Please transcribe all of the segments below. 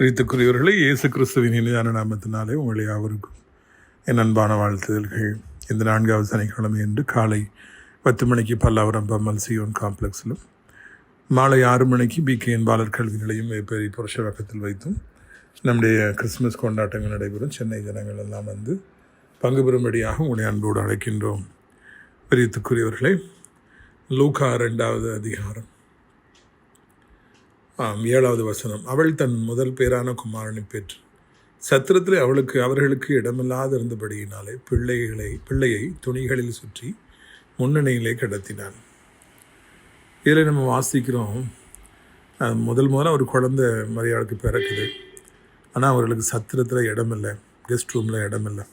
பிரித்துக்குரியவர்களே இயேசு கிறிஸ்துவின் இனிதான நாமத்தினாலே உங்களை யாவருக்கும் என் அன்பான வாழ்த்துதல்கள். இந்த நான்காவது சனிக்கிழமை என்று காலை பத்து மணிக்கு பல்லாவரம் பம்மல் சியோன் காம்ப்ளெக்ஸிலும் மாலை ஆறு மணிக்கு பிகேஎன் பாலர் கல்வி நிலையம் பெரிய புருஷவக்கத்தில் வைத்தும் நம்முடைய கிறிஸ்துமஸ் கொண்டாட்டங்கள் நடைபெறும். சென்னை ஜனங்கள் எல்லாம் வந்து பங்கு பெறும்படியாக உங்களை அன்போடு அழைக்கின்றோம். பிரியத்துக்குரியவர்களே லூகா ரெண்டாவது அதிகாரம். ஏழாவது வசனம். அவள் தன் முதல் பேரான குமாரனை பெற்று சத்திரத்தில் அவளுக்கு அவர்களுக்கு இடமில்லாது இருந்தபடியினாலே பிள்ளைகளை பிள்ளையை துணிகளில் சுற்றி முன்னணியிலே கடத்தினான். இதில் நம்ம வாசிக்கிறோம் முதல் முதல்ல ஒரு குழந்தை மரியாளுக்கு பிறக்குது. ஆனால் அவர்களுக்கு சத்திரத்தில் இடமில்லை கெஸ்ட் ரூமில் இடமில்லை.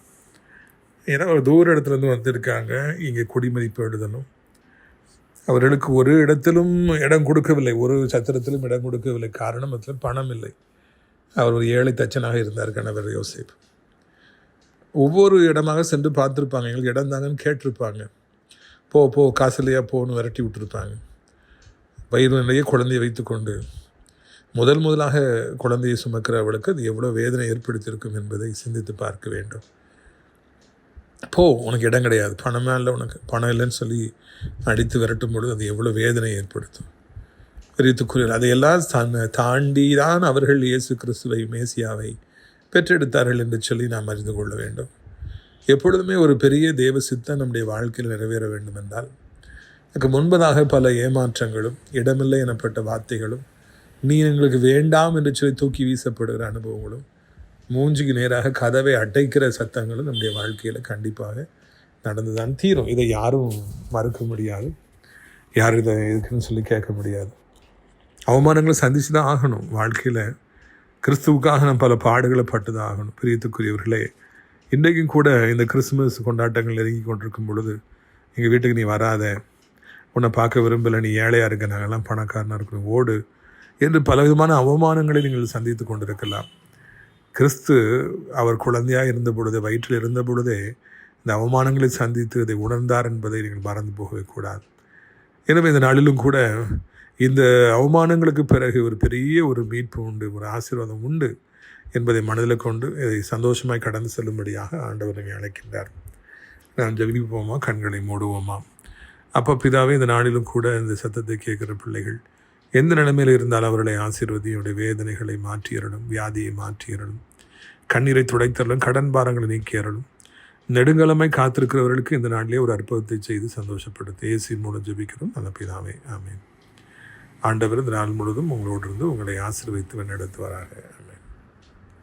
ஏன்னா ஒரு தூர இடத்துலேருந்து வந்திருக்காங்க. இங்கே குடிமதிப்பு எழுதணும் அவர்களுக்கு ஒரு இடத்திலும் இடம் கொடுக்கவில்லை ஒரு சத்திரத்திலும் இடம் கொடுக்கவில்லை. காரணம் அதில் பணம் இல்லை. அவர் ஒரு ஏழை தச்சனாக இருந்தார் கணவர் யோசிப். ஒவ்வொரு இடமாக சென்று பார்த்துருப்பாங்க. எங்களுக்கு இடம் தாங்கன்னு கேட்டிருப்பாங்க. போ போ காசுலையா போன்னு விரட்டி விட்டுருப்பாங்க. வயிறு நிறைய குழந்தையை வைத்துக்கொண்டு முதல் முதலாக குழந்தையை சுமக்கிற அவளுக்கு அது எவ்வளோ வேதனை ஏற்படுத்தியிருக்கும் என்பதை சிந்தித்து பார்க்க வேண்டும். போ உனக்கு இடம் கிடையாது. பணமே இல்லை உனக்கு. பணம் இல்லைன்னு சொல்லி அடித்து விரட்டும் பொழுது அது எவ்வளோ வேதனை ஏற்படுத்தும். பிரித்துக்குரியல் அதையெல்லாம் தன் தாண்டி தான் அவர்கள் இயேசு கிறிஸ்துவை மேசியாவை பெற்றெடுத்தார்கள் என்று சொல்லி நாம் அறிந்து கொள்ள வேண்டும். எப்பொழுதுமே ஒரு பெரிய தேவ சித்தம் நம்முடைய வாழ்க்கையில் நிறைவேற வேண்டும் என்றால் எனக்கு முன்பதாக பல ஏமாற்றங்களும் இடமில்லை எனப்பட்ட வார்த்தைகளும் நீ எங்களுக்கு வேண்டாம் என்று சொல்லி தூக்கி வீசப்படுகிற அனுபவங்களும் மூஞ்சிக்கு நேராக கதவை அடைக்கிற சத்தங்களும் நம்முடைய வாழ்க்கையில் கண்டிப்பாக நடந்துதான் தீரும். இதை யாரும் மறுக்க முடியாது. யாரும் இதை எதுக்குன்னு சொல்லி கேட்க முடியாது. அவமானங்களை சந்தித்து தான் ஆகணும். வாழ்க்கையில் கிறிஸ்துவுக்காக நான் பல பாடுகளை பட்டு தான் ஆகணும் பிரியத்துக்குரியவர்களே இன்றைக்கும் கூட இந்த கிறிஸ்துமஸ் கொண்டாட்டங்கள் நெருங்கி கொண்டிருக்கும் பொழுது எங்கள் வீட்டுக்கு நீ வராத. உன்னை பார்க்க விரும்பலை நீ ஏழையாக இருக்க. நாங்கள்லாம் பணக்காரனாக இருக்கணும் ஓடு என்று பலவிதமான அவமானங்களை நீங்கள் சந்தித்து கொண்டிருக்கலாம். கிறிஸ்து அவர் குழந்தையாக இருந்த பொழுது வயிற்றில் இருந்த பொழுதே இந்த அவமானங்களை சந்தித்து அதை உணர்ந்தார் என்பதை நீங்கள் மறந்து போகவே கூடாது. எனவே இந்த நாளிலும் கூட இந்த அவமானங்களுக்கு பிறகு ஒரு பெரிய ஒரு மீட்பு உண்டு ஒரு ஆசீர்வாதம் உண்டு என்பதை மனதில் கொண்டு இதை சந்தோஷமாய் கடந்து செல்லும்படியாக ஆண்டவர் நம்மை அழைக்கின்றார். நாம் ஜெபிப்போமா? கண்களை மூடுவோமா? அப்போ பிதாவே இந்த நாளிலும் கூட இந்த சத்தத்தை கேட்குற பிள்ளைகள் எந்த நிலைமையில் இருந்தாலும் அவர்களை ஆசீர்வதியுடைய வேதனைகளை மாற்றியறணும் வியாதியை மாற்றியறணும் கண்ணீரை துடைத்தரலும் கடன் பாரங்களை நீக்கியறணும் நெடுங்கலமை காத்திருக்கிறவர்களுக்கு இந்த நாளிலே ஒரு அற்புதத்தை செய்து சந்தோஷப்படுத்த ஏசி மூலம் ஜபிக்கிறோம். நல்ல பிதாவே ஆமேன். ஆண்டவர் இந்த நாள் முழுவதும் உங்களோடு இருந்து உங்களை ஆசீர்வதித்து வழிநடத்துவாராக.